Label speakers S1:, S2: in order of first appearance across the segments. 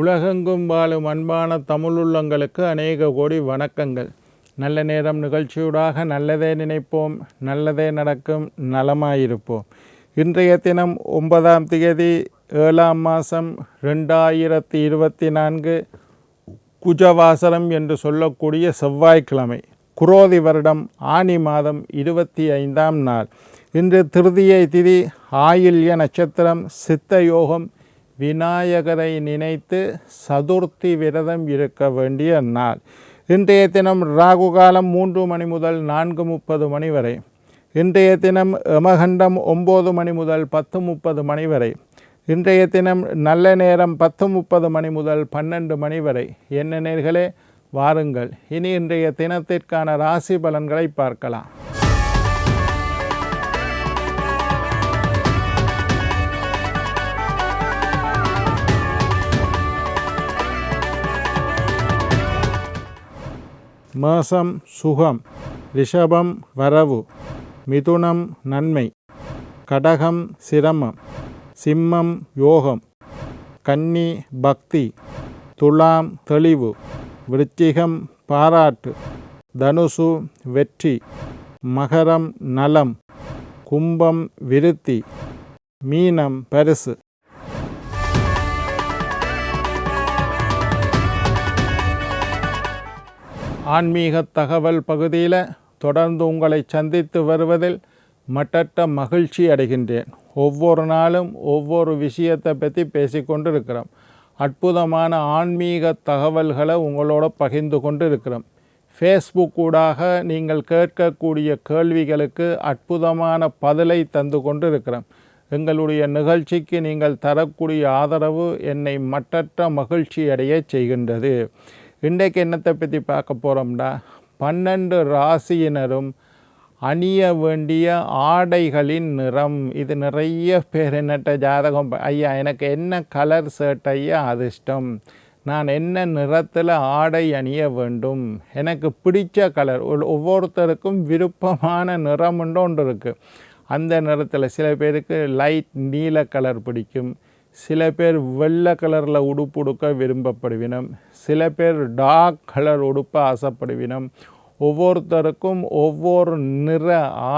S1: உலகெங்கும் வாழும் அன்பான தமிழுள்ளங்களுக்கு அநேக கோடி வணக்கங்கள். நல்ல நேரம் நிகழ்ச்சியூடாக நல்லதே நினைப்போம் நல்லதே நடக்கும் நலமாயிருப்போம். இன்றைய தினம் ஒன்பதாம் தேதி ஏழாம் மாதம் ரெண்டாயிரத்தி இருபத்தி நான்கு குஜவாசரம் என்று சொல்லக்கூடிய செவ்வாய்க்கிழமை குரோதி வருடம் ஆனி மாதம் இருபத்தி ஐந்தாம் நாள். இன்று திருதியை திதி ஆயில்ய நட்சத்திரம் சித்த யோகம் விநாயகரை நினைத்து சதுர்த்தி விரதம் இருக்க வேண்டிய நாள். இன்றைய தினம் ராகு காலம் மூன்று மணி முதல் நான்கு முப்பது மணி வரை. இன்றைய தினம் யமகண்டம் ஒம்பது மணி முதல் பத்து முப்பது மணி வரை. இன்றைய தினம் நல்ல நேரம் பத்து முப்பது மணி முதல் பன்னெண்டு மணி வரை. என்ன நேர்களே? வாருங்கள். இனி இன்றைய தினத்திற்கான ராசி பலன்களை பார்க்கலாம். மேசம் சுகம் ரிஷபம் வரவு மிதுனம் நன்மை கடகம் சிரமம் சிம்மம் யோகம் கன்னி பக்தி துலாம் தெளிவு விருச்சிகம் பாராட்டு தனுசு வெற்றி மகரம் நலம் கும்பம் விருத்தி மீனம் பரிசு. ஆன்மீக தகவல் பகுதியில் தொடர்ந்து உங்களை சந்தித்து வருவதில் மட்டற்ற மகிழ்ச்சி அடைகின்றேன். ஒவ்வொரு நாளும் ஒவ்வொரு விஷயத்தை பற்றி பேசிக்கொண்டு இருக்கிறோம் அற்புதமான ஆன்மீக தகவல்களை உங்களோட பகிர்ந்து கொண்டு இருக்கிறோம் ஃபேஸ்புக் ஊடாக நீங்கள் கேட்கக்கூடிய கேள்விகளுக்கு அற்புதமான பதிலை தந்து கொண்டு இருக்கிறோம் எங்களுடைய நிகழ்ச்சிக்கு நீங்கள் தரக்கூடிய ஆதரவு என்னை மட்டற்ற மகிழ்ச்சி அடைய செய்கின்றது. இன்றைக்கு என்னத்தை பற்றி பார்க்க போகிறோம்னா பன்னெண்டு ராசியினரும் அணிய வேண்டிய ஆடைகளின் நிறம். இது நிறைய பேர் என்னட்ட ஜாதகம் ஐயா எனக்கு என்ன கலர் ஷர்ட் ஐயா அதிர்ஷ்டம் நான் என்ன நிறத்தில் ஆடை அணிய வேண்டும்? எனக்கு பிடிச்ச கலர் ஒவ்வொருத்தருக்கும் விருப்பமான நிறம் ஒன்று இருக்குது அந்த நிறத்தில் சில பேருக்கு லைட் நீல கலர் பிடிக்கும். சில பேர் வெள்ளை கலரில் உடுப்பு உடுக்க விரும்பப்படுவினம். சில பேர் டார்க் கலர் உடுப்ப ஆசைப்படுவினம் ஒவ்வொருத்தருக்கும் ஒவ்வொரு நிற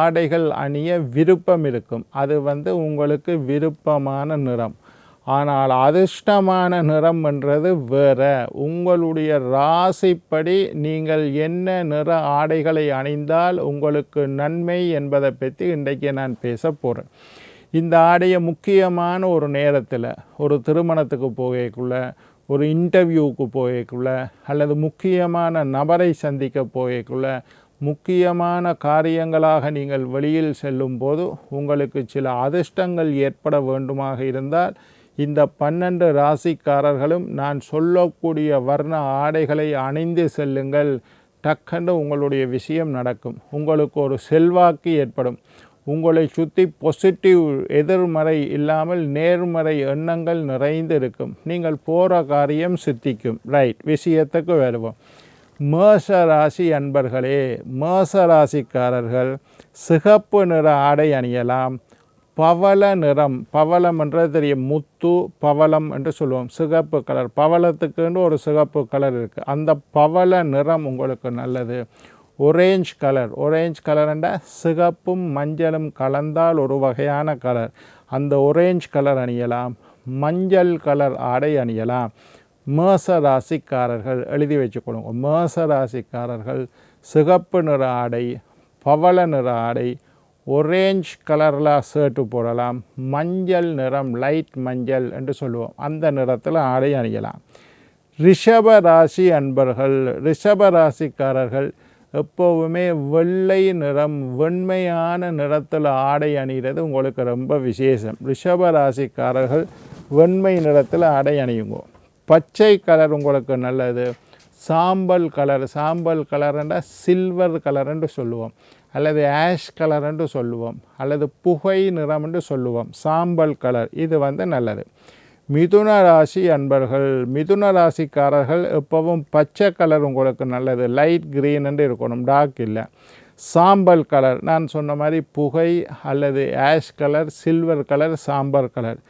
S1: ஆடைகள் அணிய விருப்பம் இருக்கும். அது வந்து உங்களுக்கு விருப்பமான நிறம். ஆனால் அதிர்ஷ்டமான நிறம் என்றது வேற. உங்களுடைய ராசிப்படி நீங்கள் என்ன நிற ஆடைகளை அணிந்தால் உங்களுக்கு நன்மை என்பதை பற்றி இன்றைக்கு நான் பேச போகிறேன் இந்த ஆடையை முக்கியமான ஒரு நேரத்தில் ஒரு திருமணத்துக்கு போகக்குள்ள ஒரு இன்டர்வியூவுக்கு போகக்குள்ள அல்லது முக்கியமான நபரை சந்திக்க போகக்குள்ள முக்கியமான காரியங்களாக நீங்கள் வெளியில் செல்லும்போது உங்களுக்கு சில அதிர்ஷ்டங்கள் ஏற்பட வேண்டுமாக இருந்தால் இந்த பன்னெண்டு ராசிக்காரர்களும் நான் சொல்லக்கூடிய வர்ண ஆடைகளை அணிந்து செல்லுங்கள். டக்குன்னு உங்களுடைய விஷயம் நடக்கும். உங்களுக்கு ஒரு செல்வாக்கு ஏற்படும். உங்களை சுற்றி பொசிட்டிவ் எதிர்மறை இல்லாமல் நேர்மறை எண்ணங்கள் நிறைந்து இருக்கும். நீங்கள் போகிற காரியம் சித்திக்கும். ரைட் விஷயத்துக்கு வருவோம். மேச ராசி அன்பர்களே மேச ராசிக்காரர்கள் சிகப்பு நிற ஆடை அணியலாம். பவள நிறம் பவளம் என்றது தெரியும் முத்து பவளம் என்று சொல்லுவோம். சிகப்பு கலர் பவளத்துக்குன்னு ஒரு சிகப்பு கலர் இருக்குது அந்த பவள நிறம் உங்களுக்கு நல்லது. ஒரேஞ்ச் கலர் ஒரேஞ்ச் கலர்ண்டா சிகப்பும் மஞ்சளும் கலந்தால் ஒரு வகையான கலர் அந்த ஒரேஞ்ச் கலர் அணியலாம் மஞ்சள் கலர் ஆடை அணியலாம். மேச ராசிக்காரர்கள் எழுதி வச்சுக்கொள்ளுங்க மேச ராசிக்காரர்கள் சிகப்பு நிற ஆடை பவள நிற ஆடை ஒரேஞ்ச் கலரில் ஷர்ட்டு போடலாம் மஞ்சள் நிறம் லைட் மஞ்சள் என்று சொல்லுவோம். அந்த நிறத்தில் ஆடை அணியலாம். ரிஷப ராசி அன்பர்கள் ரிஷப ராசிக்காரர்கள் எப்போவுமே வெள்ளை நிறம் வெண்மையான நிறத்தில் ஆடை அணிகிறது உங்களுக்கு ரொம்ப விசேஷம். ரிஷப ராசிக்காரர்கள் வெண்மை நிறத்தில் ஆடை அணியுங்க. பச்சை கலர் உங்களுக்கு நல்லது. சாம்பல் கலர் சாம்பல் கலர்ன்றா சில்வர் கலர் என்று சொல்லுவோம். அல்லது ஆஷ் கலர் என்று சொல்லுவோம். அல்லது புகை நிறம் என்று சொல்லுவோம். சாம்பல் கலர் இது வந்து நல்லது. மிதுன ராசி அன்பர்கள் மிதுன ராசிக்காரர்கள் எப்பவும் பச்சை கலர் உங்களுக்கு நல்லது. லைட் க்ரீன் என்று இருக்கணும். டார்க் இல்லை. சாம்பல் கலர் நான் சொன்ன மாதிரி புகை அல்லது ஆஷ் கலர் சில்வர் கலர் சாம்பல் கலர்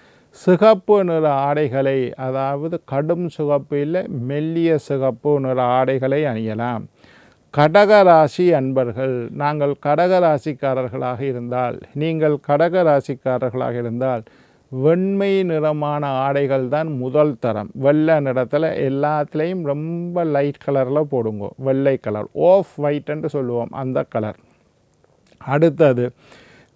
S1: சிகப்பு நிற ஆடைகளை அதாவது கடும் சிகப்பு இல்லை மெல்லிய சிகப்பு நிற ஆடைகளை அணியலாம். கடகராசி அன்பர்கள் நாங்கள் கடகராசிக்காரர்களாக இருந்தால் நீங்கள் கடகராசிக்காரர்களாக இருந்தால் வெண்மை நிறமான ஆடைகள் தான் முதல் தரம். வெள்ளை நிறத்தில் எல்லாத்துலேயும் ரொம்ப லைட் கலரில் போடுங்க. வெள்ளை கலர் ஆஃப் ஒயிட்ன்ட்டு சொல்லுவோம் அந்த கலர் அடுத்தது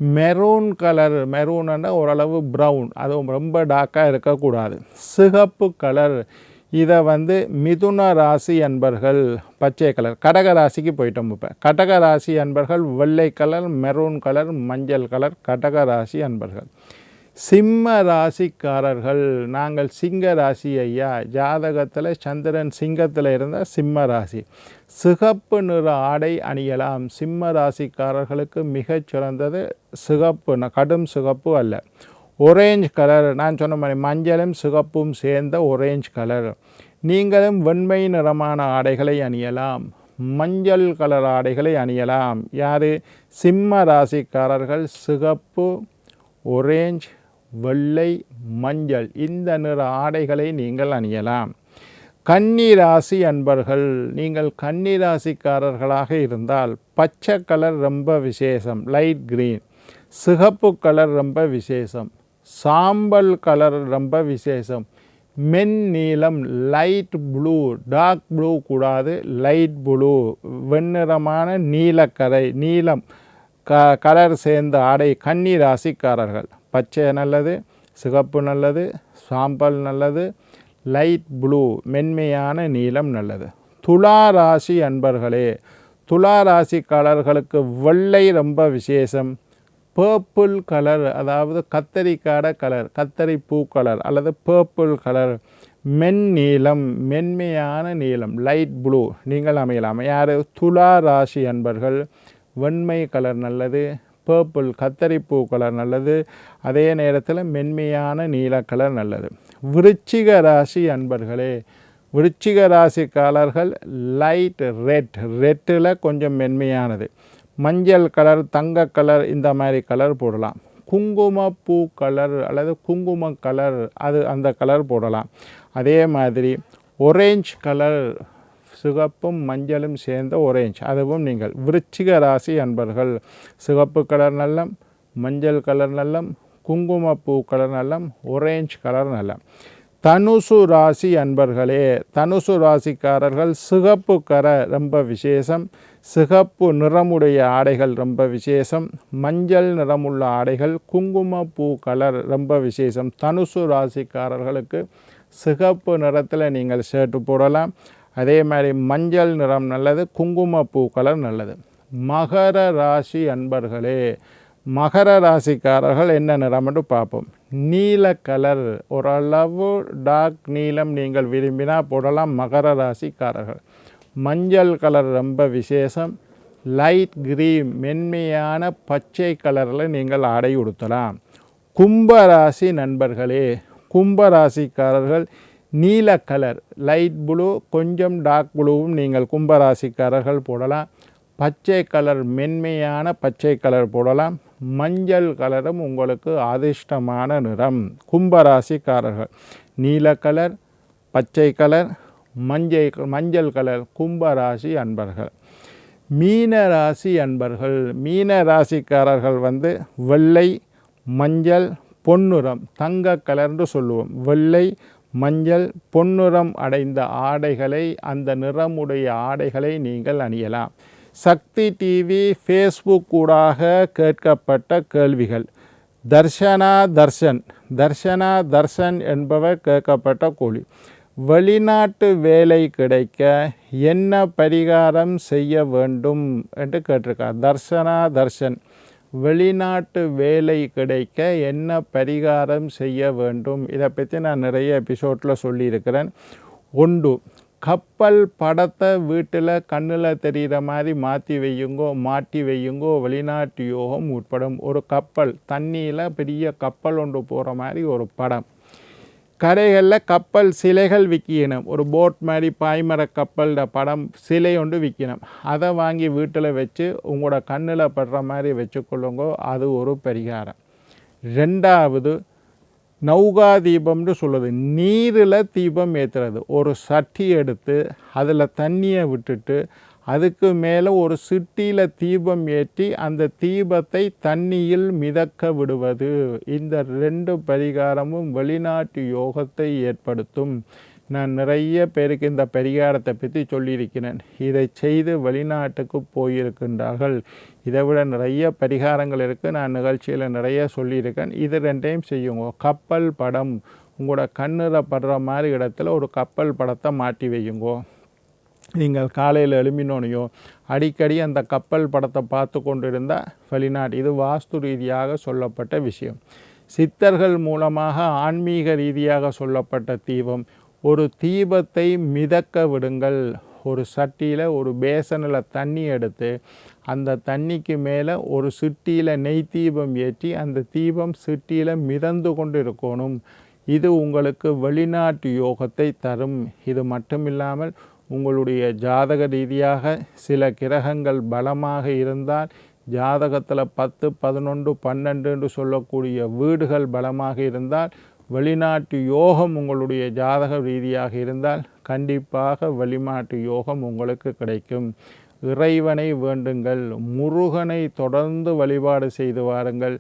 S1: மெரூன் கலர் மெரூன்னா ஓரளவு ப்ரௌன் அதுவும் ரொம்ப டார்க்காக இருக்கக்கூடாது. சிகப்பு கலர் இதை வந்து மிதுன ராசி அன்பர்கள் பச்சை கலர் கடக ராசிக்கு போயிட்டோம் இப்போ. கடக ராசி அன்பர்கள் வெள்ளை கலர் மெரூன் கலர் மஞ்சள் கலர் கடக ராசி அன்பர்கள். சிம்ம ராசிக்காரர்கள். நாங்கள் சிங்க ராசி ஐயா. ஜாதகத்தில் சந்திரன் சிங்கத்தில் இருந்தால் சிம்ம ராசி. சிகப்பு நிற ஆடை அணியலாம். சிம்ம ராசிக்காரர்களுக்கு மிகச் சிறந்தது சிகப்பு. கடும் சிகப்பு அல்ல. ஒரேஞ்ச் கலர் நான் சொன்ன மாதிரி மஞ்சளும் சிகப்பும் சேர்ந்த ஒரேஞ்ச் கலர் நீங்களும் வெண்மை நிறமான ஆடைகளை அணியலாம். மஞ்சள் கலர் ஆடைகளை அணியலாம். யார்? சிம்ம ராசிக்காரர்கள் சிகப்பு ஒரேஞ்ச் வெள்ளை மஞ்சள் இந்த நிற ஆடைகளை நீங்கள் அணியலாம். கன்னிராசி அன்பர்கள் நீங்கள் கன்னிராசிக்காரர்களாக இருந்தால் பச்சை கலர் ரொம்ப விசேஷம் லைட் க்ரீன். சிகப்பு கலர் ரொம்ப விசேஷம் சாம்பல் கலர் ரொம்ப விசேஷம். மென் நீளம் லைட் ப்ளூ டார்க் ப்ளூ கூடாது லைட் ப்ளூ. வெண்ணிறமான நீலக்கரை நீலம் க கலர் சேர்ந்த ஆடை கன்னி ராசிக்காரர்கள் பச்சை நல்லது சிகப்பு நல்லது சாம்பல் நல்லது லைட் ப்ளூ மென்மையான நீலம் நல்லது. துலா ராசி அன்பர்களே துலா ராசிக்காரர்களுக்கு வெள்ளை ரொம்ப விசேஷம். பர்பிள் கலர் அதாவது கத்தரிக்காட கலர் கத்தரி பூ கலர் அல்லது பர்பிள் கலர் மென் நீளம் மென்மையான நீளம் லைட் ப்ளூ நீங்கள் அமையலாம். யார்? துலா ராசி அன்பர்கள் வெண்மை கலர் நல்லது பர்பிள் கத்தரிப்பூ கலர் நல்லது. அதே நேரத்தில் மென்மையான நீல கலர் நல்லது. விருச்சிக ராசி அன்பர்களே விருச்சிக ராசிக்காரர்கள் லைட் ரெட். ரெட்டில் கொஞ்சம் மென்மையானது. மஞ்சள் கலர் தங்க கலர் இந்த மாதிரி கலர் போடலாம். குங்குமப்பூ கலர் அல்லது குங்கும கலர் அது அந்த கலர் போடலாம். அதே மாதிரி ஒரேஞ்ச் கலர் சிகப்பும் மஞ்சளும் சேர்ந்த ஒரேஞ்ச் அதுவும் நீங்கள் விருச்சிக ராசி அன்பர்கள். சிகப்பு கலர் நல்லம் மஞ்சள் கலர் நல்லம் குங்குமப்பூ கலர் நல்லம் ஒரேஞ்ச் கலர் நல்லம். தனுசு ராசி அன்பர்களே தனுசு ராசிக்காரர்கள் சிகப்பு கரை ரொம்ப விசேஷம். சிகப்பு நிறமுடைய ஆடைகள் ரொம்ப விசேஷம். மஞ்சள் நிறமுள்ள ஆடைகள் குங்குமப்பூ கலர் ரொம்ப விசேஷம். தனுசு ராசிக்காரர்களுக்கு சிகப்பு நிறத்தில் நீங்கள் ஷர்ட்டு போடலாம். அதே மாதிரி மஞ்சள் நிறம் நல்லது குங்குமப்பூ கலர் நல்லது. மகர ராசி அன்பர்களே மகர ராசிக்காரர்கள் என்ன நிறம் என்று பார்ப்போம். நீல கலர் ஓரளவு டார்க் நீலம் நீங்கள் விரும்பினால் போடலாம் மகர ராசிக்காரர்கள். மஞ்சள் கலர் ரொம்ப விசேஷம். லைட் கிரீன் மென்மையான பச்சை கலரில் நீங்கள் ஆடை உடுத்தலாம். கும்பராசி நண்பர்களே கும்பராசிக்காரர்கள் நீல கலர் லைட் ப்ளூ கொஞ்சம் டார்க் ப்ளூவும் நீங்கள் கும்பராசிக்காரர்கள் போடலாம். பச்சை கலர் மென்மையான பச்சை கலர் போடலாம். மஞ்சள் கலரும் உங்களுக்கு அதிர்ஷ்டமான நிறம். கும்பராசிக்காரர்கள் நீல கலர் பச்சை கலர் மஞ்சள் மஞ்சள் கலர் கும்பராசி அன்பர்கள். மீன ராசி அன்பர்கள் மீன ராசிக்காரர்கள் வந்து வெள்ளை மஞ்சள் பொன்னுரம் தங்க கலர்னு சொல்லுவோம். வெள்ளை மஞ்சள் பொன்னிறம் அடைந்த ஆடைகளை அந்த நிறமுடைய ஆடைகளை நீங்கள் அணியலாம். சக்தி டிவி ஃபேஸ்புக் கூடாக கேட்கப்பட்ட கேள்விகள். தர்ஷனா தர்ஷன் தர்ஷனா தர்ஷன் என்பவர் கேட்கப்பட்ட கோழி. வெளிநாட்டு வேலை கிடைக்க என்ன பரிகாரம் செய்ய வேண்டும் என்று கேட்டிருக்கார். தர்ஷனா தர்ஷன். வெளிநாட்டு வேலை கிடைக்க என்ன பரிகாரம் செய்ய வேண்டும்? இதை பற்றி நான் நிறைய எபிசோடில் சொல்லியிருக்கிறேன். ஒன்று கப்பல் படத்தை வீட்டில் கண்ணில் தெரிகிற மாதிரி மாற்றி வையுங்கோ மாட்டி வையுங்கோ வெளிநாட்டு யோகம் உட்படும் ஒரு கப்பல் தண்ணியில் பெரிய கப்பல் ஒன்று போகிற மாதிரி ஒரு படம். கடைகளில் கப்பல் சிலைகள் விற்கணும் ஒரு போட் மாதிரி பாய்மர கப்பலோட படம் சிலை ஒன்று விற்கணும் அதை வாங்கி வீட்டில் வச்சு உங்களோட கண்ணில் படுற மாதிரி வச்சுக்கொள்ளுங்கோ அது ஒரு பரிகாரம். ரெண்டாவது நௌகா தீபம்னு சொல்லுது. நீரில் தீபம் ஏற்றுறது ஒரு சட்டி எடுத்து அதில் தண்ணியை விட்டுட்டு அதுக்கு மேலே ஒரு சிட்டியில் தீபம் ஏற்றி அந்த தீபத்தை தண்ணியில் மிதக்க விடுவது. இந்த ரெண்டு பரிகாரமும் வெளிநாட்டு யோகத்தை ஏற்படுத்தும். நான் நிறைய பேருக்கு இந்த பரிகாரத்தை பற்றி சொல்லியிருக்கிறேன். இதை செய்து வெளிநாட்டுக்கு போயிருக்கின்றார்கள். இதை விட நிறைய பரிகாரங்கள் இருக்குது நான் நிகழ்ச்சியில் நிறைய சொல்லியிருக்கேன். இது ரெண்டையும் செய்யுங்க. கப்பல் படம். உங்களோட கண்ணில் படுற மாதிரி இடத்துல ஒரு கப்பல் படத்தை மாட்டி வையுங்கோ. நீங்கள் காலையில் எழும்பினோனையோ அடிக்கடி அந்த கப்பல் படத்தை பார்த்து கொண்டிருந்த வெளிநாடு இது வாஸ்து ரீதியாக சொல்லப்பட்ட விஷயம். சித்தர்கள் மூலமாக ஆன்மீக ரீதியாக சொல்லப்பட்ட தீபம். ஒரு தீபத்தை மிதக்க விடுங்கள். ஒரு சட்டியில் ஒரு பேசனில் தண்ணி எடுத்து அந்த தண்ணிக்கு மேலே ஒரு சிட்டியில் நெய் தீபம் ஏற்றி அந்த தீபம் சிட்டியில் மிதந்து கொண்டு இருக்கணும் இது உங்களுக்கு வெளிநாட்டு யோகத்தை தரும். இது மட்டும் இல்லாமல் உங்களுடைய ஜாதக ரீதியாக சில கிரகங்கள் பலமாக இருந்தால் ஜாதகத்தில் பத்து பதினொன்று பன்னெண்டு என்று சொல்லக்கூடிய வீடுகள் பலமாக இருந்தால் வெளிநாட்டு யோகம் உங்களுடைய ஜாதக ரீதியாக இருந்தால் கண்டிப்பாக வெளிநாட்டு யோகம் உங்களுக்கு கிடைக்கும். இறைவனை வேண்டுங்கள் முருகனை தொடர்ந்து வழிபாடு செய்து வாருங்கள்.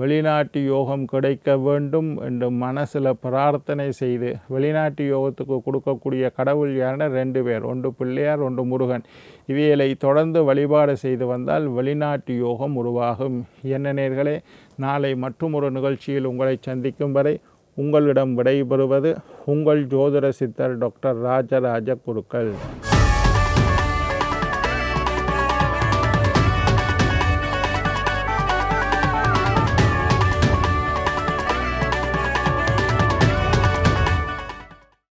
S1: வெளிநாட்டு யோகம் கிடைக்க வேண்டும் என்று மனசில் பிரார்த்தனை செய்து வெளிநாட்டு யோகத்துக்கு கொடுக்கக்கூடிய கடவுள் யாருன்னா ரெண்டு பேர் ஒன்று பிள்ளையார் ஒன்று முருகன். இவைகளை தொடர்ந்து வழிபாடு செய்து வந்தால் வெளிநாட்டு யோகம் உருவாகும். என்ன நேர்களே நாளை மற்றும் ஒரு நிகழ்ச்சியில் உங்களை சந்திக்கும் வரை உங்களிடம் விடைபெறுவது உங்கள் ஜோதிட சித்தர் டாக்டர் ராஜராஜ குருக்கள்.